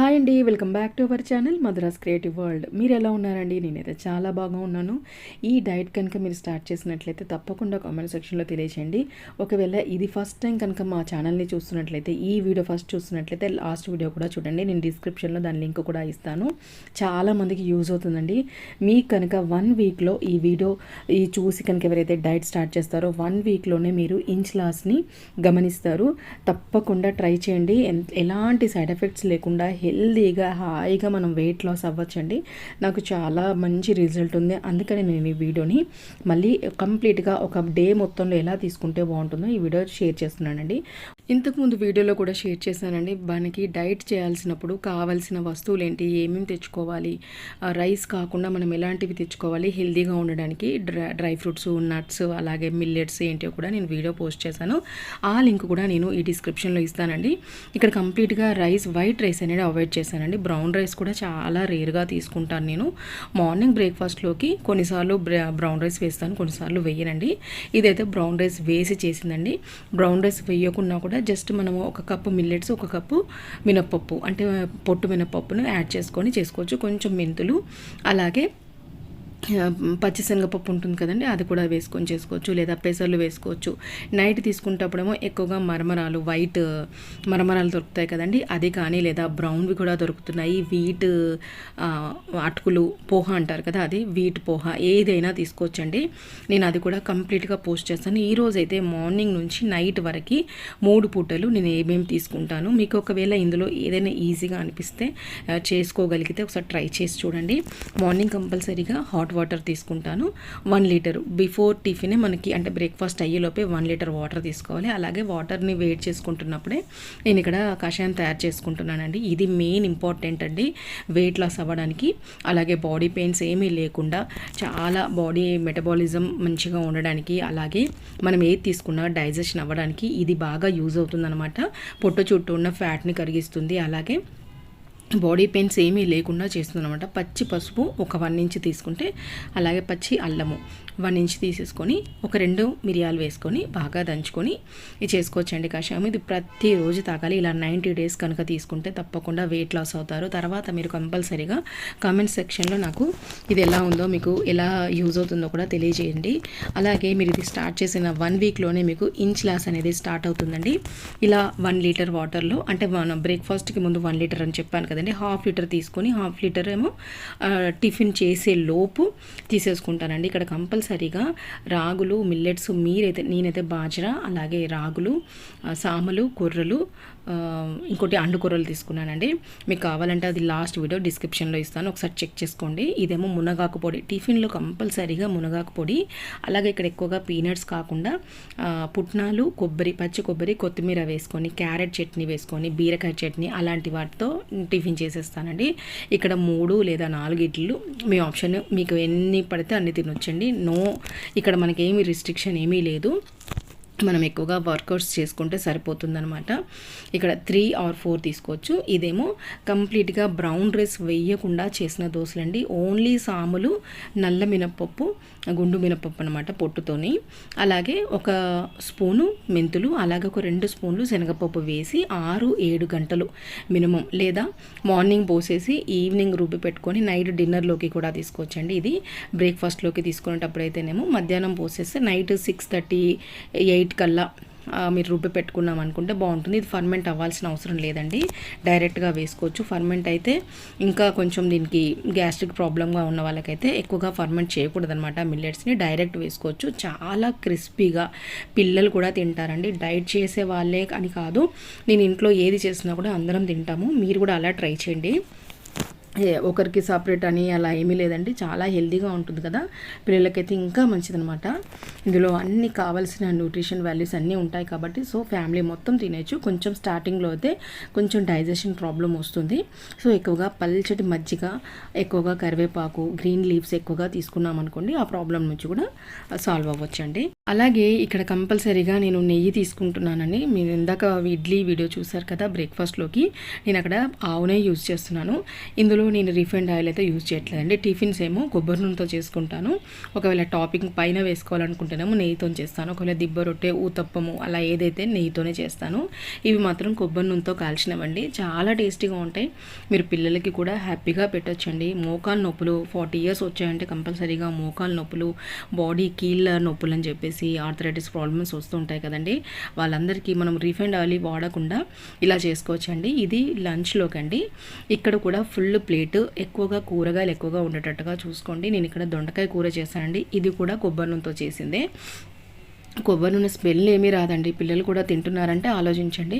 Hi అండి welcome back to our channel Madras creative world మీరు ఎలా ఉన్నారండి? నేనైతే చాలా బాగా ఉన్నాను. ఈ డైట్ కనుక మీరు స్టార్ట్ చేసినట్లయితే తప్పకుండా కామెంట్ సెక్షన్లో తెలియచేయండి. ఒకవేళ ఇది ఫస్ట్ టైం కనుక మా ఛానల్ని చూస్తున్నట్లయితే ఈ వీడియో ఫస్ట్ చూస్తున్నట్లయితే లాస్ట్ వీడియో కూడా చూడండి. నేను డిస్క్రిప్షన్లో దాని లింక్ కూడా ఇస్తాను. చాలామందికి యూజ్ అవుతుందండి. మీకు కనుక వన్ వీక్లో ఈ వీడియో ఈ చూసి కనుక ఎవరైతే డైట్ స్టార్ట్ చేస్తారో వన్ వీక్లోనే మీరు ఇంచ్ లాస్ని గమనిస్తారు. తప్పకుండా ట్రై చేయండి. ఎలాంటి సైడ్ ఎఫెక్ట్స్ లేకుండా హెల్దీగా హాయిగా మనం వెయిట్ లాస్ అవ్వచ్చండి. నాకు చాలా మంచి రిజల్ట్ ఉంది. అందుకని నేను ఈ వీడియోని మళ్ళీ కంప్లీట్గా ఒక డే మొత్తంలో ఎలా తీసుకుంటే బాగుంటుందో ఈ వీడియో షేర్ చేస్తున్నానండి. ఇంతకుముందు వీడియోలో కూడా షేర్ చేశానండి. మనకి డైట్ చేయాల్సినప్పుడు కావాల్సిన వస్తువులు ఏంటి ఏమేమి తెచ్చుకోవాలి ఆ, రైస్ కాకుండా మనం ఎలాంటివి తెచ్చుకోవాలి హెల్దీగా ఉండడానికి డ్రై డ్రై ఫ్రూట్స్ నట్స్ అలాగే మిల్లెట్స్ ఏంటో కూడా నేను వీడియో పోస్ట్ చేశాను. ఆ లింక్ కూడా నేను ఈ డిస్క్రిప్షన్లో ఇస్తానండి. ఇక్కడ కంప్లీట్గా రైస్ వైట్ రైస్ అనేది అవాయిడ్ చేశానండి. బ్రౌన్ రైస్ కూడా చాలా రేర్గా తీసుకుంటాను నేను. మార్నింగ్ బ్రేక్ఫాస్ట్లోకి కొన్నిసార్లు బ్రౌన్ రైస్ వేస్తాను కొన్నిసార్లు వేయనండి. ఇదైతే బ్రౌన్ రైస్ వేసి చేసిందండి. బ్రౌన్ రైస్ వేయకుండా కూడా జస్ట్ మనము ఒక కప్పు మిల్లెట్స్ ఒక కప్పు మినప్పప్పు అంటే పొట్టు మినప్పప్పును యాడ్ చేసుకొని చేసుకోవచ్చు. కొంచెం మెంతులు అలాగే పచ్చిశనగపప్పు ఉంటుంది కదండి అది కూడా వేసుకొని చేసుకోవచ్చు లేదా పెసర్లు వేసుకోవచ్చు. నైట్ తీసుకుంటప్పుడేమో ఎక్కువగా మరమరాలు వైట్ మరమరాలు దొరుకుతాయి కదండి. అది కానీ లేదా బ్రౌన్వి కూడా దొరుకుతున్నాయి. వీట్ అటుకులు పోహ అంటారు కదా అది వీట్ పోహ. ఏదైనా తీసుకోవచ్చండి. నేను అది కూడా కంప్లీట్గా పోస్ట్ చేస్తాను. ఈరోజు అయితే మార్నింగ్ నుంచి నైట్ వరకు మూడు పూటలు నేను ఏమేమి తీసుకుంటాను. మీకు ఒకవేళ ఇందులో ఏదైనా ఈజీగా అనిపిస్తే చేసుకోగలిగితే ఒకసారి ట్రై చేసి చూడండి. మార్నింగ్ కంపల్సరీగా హాట్ వాటర్ తీసుకుంటాను. వన్ లీటర్ బిఫోర్ టిఫినే మనకి అంటే బ్రేక్ఫాస్ట్ అయ్యేలోపే వన్ లీటర్ వాటర్ తీసుకోవాలి. అలాగే వాటర్ని వెయిట్ చేసుకుంటున్నప్పుడే నేను ఇక్కడ కషాయం తయారు చేసుకుంటున్నానండి. ఇది మెయిన్ ఇంపార్టెంట్ అండి. వెయిట్ లాస్ అవ్వడానికి. అలాగే బాడీ పెయిన్స్ ఏమీ లేకుండా చాలా బాడీ మెటబాలిజం మంచిగా ఉండడానికి అలాగే మనం ఏది తీసుకున్నా డైజెషన్ అవ్వడానికి ఇది బాగా యూజ్ అవుతుందన్నమాట. పొట్ట చుట్టూ ఉన్న ఫ్యాట్ని కరిగిస్తుంది. అలాగే బాడీ పెయిన్స్ ఏమీ లేకుండా చేస్తుంది అనమాట పచ్చి పసుపు ఒక వన్ ఇంచ్ తీసుకుంటే అలాగే పచ్చి అల్లము. వన్ ఇంచ్ తీసేసుకొని ఒక రెండు మిరియాలు వేసుకొని బాగా దంచుకొని ఇది చేసుకోవచ్చండి కషాయం ఇది ప్రతిరోజు తాగాలి. ఇలా నైంటీ డేస్ కనుక తీసుకుంటే తప్పకుండా వెయిట్ లాస్ అవుతారు. తర్వాత మీరు కంపల్సరీగా కామెంట్ సెక్షన్లో నాకు ఇది ఎలా ఉందో మీకు ఎలా యూజ్ అవుతుందో కూడా తెలియజేయండి. అలాగే మీరు ఇది స్టార్ట్ చేసిన వన్ వీక్లోనే మీకు ఇంచ్ లాస్ అనేది స్టార్ట్ అవుతుందండి. ఇలా వన్ లీటర్ వాటర్లో అంటే మనం బ్రేక్ఫాస్ట్కి ముందు వన్ లీటర్ అని చెప్పాను కదండి హాఫ్ లీటర్ తీసుకొని హాఫ్ లీటర్ ఏమో టిఫిన్ చేసే లోపు తీసేసుకుంటానండి. ఇక్కడ కంపల్సరీ కంపల్సరీగా రాగులు మిల్లెట్స్ మీరైతే నేనైతే బాజ్రా అలాగే రాగులు సామలు కొర్రలు ఇంకోటి అండు కూరలు తీసుకున్నానండి. మీకు కావాలంటే అది లాస్ట్ వీడియో డిస్క్రిప్షన్లో ఇస్తాను. ఒకసారి చెక్ చేసుకోండి. ఇదేమో మునగాకు పొడి. టిఫిన్లో కంపల్సరీగా మునగాకు పొడి. అలాగే ఇక్కడ ఎక్కువగా పీనట్స్ కాకుండా పుట్నాలు కొబ్బరి పచ్చి కొబ్బరి కొత్తిమీర వేసుకొని క్యారెట్ చట్నీ వేసుకొని బీరకాయ చట్నీ అలాంటి వాటితో టిఫిన్ చేసేస్తానండి. ఇక్కడ మూడు లేదా నాలుగు ఇడ్లు మీ ఆప్షన్ మీకు ఎన్ని పడితే అన్ని తినొచ్చండి. నో ఇక్కడ మనకి ఏమీ రిస్ట్రిక్షన్ ఏమీ లేదు. మనం ఎక్కువగా వర్కౌట్స్ చేసుకుంటే సరిపోతుందనమాట ఇక్కడ త్రీ ఆర్ ఫోర్ తీసుకోవచ్చు. ఇదేమో కంప్లీట్గా బ్రౌన్ రైస్ వేయకుండా చేసిన దోశలండి ఓన్లీ సాములు నల్ల మినపప్పు గుండు మినపప్పు అనమాట పొట్టుతోని. అలాగే ఒక స్పూను మెంతులు అలాగే ఒక రెండు స్పూన్లు శనగపప్పు వేసి ఆరు ఏడు గంటలు మినిమం. లేదా మార్నింగ్ పోసేసి ఈవినింగ్ రుబ్బి పెట్టుకొని నైట్ డిన్నర్లోకి కూడా తీసుకోవచ్చండి. ఇది బ్రేక్ఫాస్ట్లోకి తీసుకునేటప్పుడు అయితేనేమో మధ్యాహ్నం పోసేస్తే నైట్ సిక్స్ థర్టీ ఎయిట్ కల్లా మీరు రుబ్బి పెట్టుకున్నాం అనుకుంటే బాగుంటుంది. ఇది ఫర్మెంట్ అవ్వాల్సిన అవసరం లేదండి. డైరెక్ట్గా వేసుకోవచ్చు. ఫర్మెంట్ అయితే ఇంకా కొంచెం దీనికి గ్యాస్ట్రిక్ ప్రాబ్లంగా ఉన్న వాళ్ళకైతే ఎక్కువగా ఫర్మెంట్ చేయకూడదు అనమాట మిల్లెట్స్ని. డైరెక్ట్ వేసుకోవచ్చు. చాలా క్రిస్పీగా పిల్లలు కూడా తింటారండి. డైట్ చేసే వాళ్ళే అని కాదు నేను ఇంట్లో ఏది చేసినా కూడా అందరం తింటాము. మీరు కూడా అలా ట్రై చేయండి. ఒకరికి సపరేట్ అని అలా ఏమీ లేదండి. చాలా హెల్దీగా ఉంటుంది కదా. పిల్లలకైతే ఇంకా మంచిదనమాట ఇందులో అన్ని కావాల్సిన న్యూట్రిషన్ వాల్యూస్ అన్నీ ఉంటాయి కాబట్టి సో ఫ్యామిలీ మొత్తం తినేచ్చు కొంచెం స్టార్టింగ్లో అయితే కొంచెం డైజెషన్ ప్రాబ్లం వస్తుంది. సో ఎక్కువగా పల్చటి మజ్జిగ ఎక్కువగా కరివేపాకు గ్రీన్ లీవ్స్ ఎక్కువగా తీసుకున్నాం అనుకోండి ఆ ప్రాబ్లం నుంచి కూడా సాల్వ్ అవ్వచ్చండి. అలాగే ఇక్కడ కంపల్సరీగా నేను నెయ్యి తీసుకుంటున్నానండి. మీరు ఇందాక ఇడ్లీ వీడియో చూసారు కదా బ్రేక్ఫాస్ట్లోకి. నేను అక్కడ ఆవు నెయ్యి యూజ్ చేస్తున్నాను. ఇందులో నేను రిఫైండ్ ఆయిల్ అయితే యూజ్ చేయట్లేదండి. టిఫిన్స్ ఏమో కొబ్బరి నూనెతో చేసుకుంటాను. ఒకవేళ టాపింగ్ పైన వేసుకోవాలనుకుంటేనేమో నెయ్యితో చేస్తాను. ఒకవేళ దిబ్బ రొట్టె ఊతప్పము అలా ఏదైతే నెయ్యితోనే చేస్తాను. ఇవి మాత్రం కొబ్బరి నూనెతో కాల్చినవండి. చాలా టేస్టీగా ఉంటాయి. మీరు పిల్లలకి కూడా హ్యాపీగా పెట్టొచ్చండి. మోకాలు నొప్పులు ఫార్టీ ఇయర్స్ వచ్చాయంటే కంపల్సరీగా మోకాలు నొప్పులు బాడీ కీళ్ళ నొప్పులు అని చెప్పేసి ఆర్థరైటిస్ ప్రాబ్లమ్స్ వస్తుంటాయి కదండి. వాళ్ళందరికీ మనం రిఫైండ్ ఆయిల్ వాడకుండా ఇలా చేసుకోవచ్చండి. ఇది లంచ్లోకి అండి ఇక్కడ కూడా ఫుల్ ప్లేట్ ఎక్కువగా కూరగాయలు ఎక్కువగా ఉండేటట్టుగా చూసుకోండి. నేను ఇక్కడ దొండకాయ కూర చేశానండి. ఇది కూడా కొబ్బరి నూనెతో చేసిందే. కొబ్బరి నూనె స్మెల్ ఏమీ రాదండి. పిల్లలు కూడా తింటున్నారంటే ఆలోచించండి.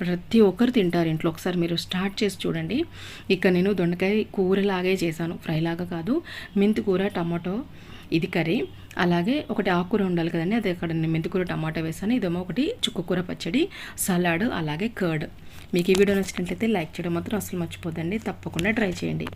ప్రతి ఒక్కరు తింటారు ఇంట్లో. ఒకసారి మీరు స్టార్ట్ చేసి చూడండి. ఇక్కడ నేను దొండకాయ కూరలాగే చేశాను. ఫ్రైలాగా కాదు. మెంతి కూర టమాటో ఇది కర్రీ. అలాగే ఒకటి ఆకుకూర ఉండాలి కదండి. అది అక్కడ నేను మెంతికూర టమాటో వేసాను ఇదేమో ఒకటి చుక్కకూర పచ్చడి సలాడ్ అలాగే కర్డ్. మీకు ఈ వీడియో నచ్చినట్లయితే లైక్ చేయడం మాత్రం అసలు మర్చిపోదండి తప్పకుండా ట్రై చేయండి.